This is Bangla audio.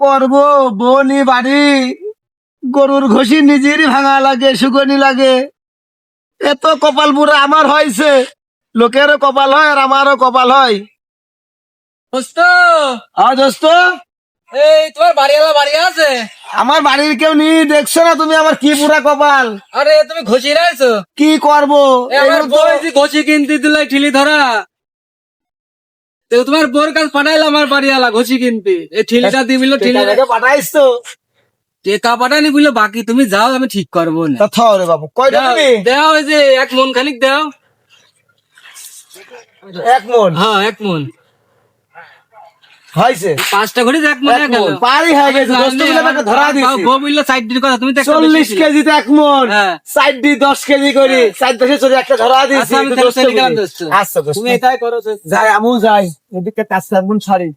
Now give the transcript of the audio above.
করব বনি বাড়ি। গরুর ঘষি নিজেরই ভাঙা লাগে সুগনি লাগে। এত কপাল পুরো আমার হয়েছে। লোকেরও কপাল হয় আর আমারও কপাল হয়। দোস্ত। আর দোস্ত? এই তোমার বাড়িওয়ালা বাড়ি আছে? আমার বাড়ির কেউ নি দেখছ না তুমি আমার কি পুরা কপাল? আরে তুমি ঘষি কি করব? ঘষি কিনতে দিলে ঠিলি ধরা। তো তোমার বোর কাজ পাঠাইলাম আমার বাড়িওয়ালা ঘষি কিনতে। এই ঠিলটা দিয়ে বলল ঠিলি পাঠাইছ? তো টেকা পাঠানি বলল বাকি তুমি যাও আমি ঠিক করব না। তা থাও রে বাবু কয়টা দাও ওই যে এক মন খানিক দেও। এক মন? হ্যাঁ এক মন। হয়েছে। পাঁচটা ঘড়ি এক মন পারি হয়ে গেছে। ধরা দিছি বউ বলল সাইড দির কথা তুমি চল্লিশ এক মন। হ্যাঁ। সাইড দি দশ কেজি করি। সাইড দশে চলে একটা ধরা দিয়েছি। আচ্ছা। আচ্ছা তুমি এটাই করো। যাই আমিও যাই। এদিকে কাজ ছাড়ি।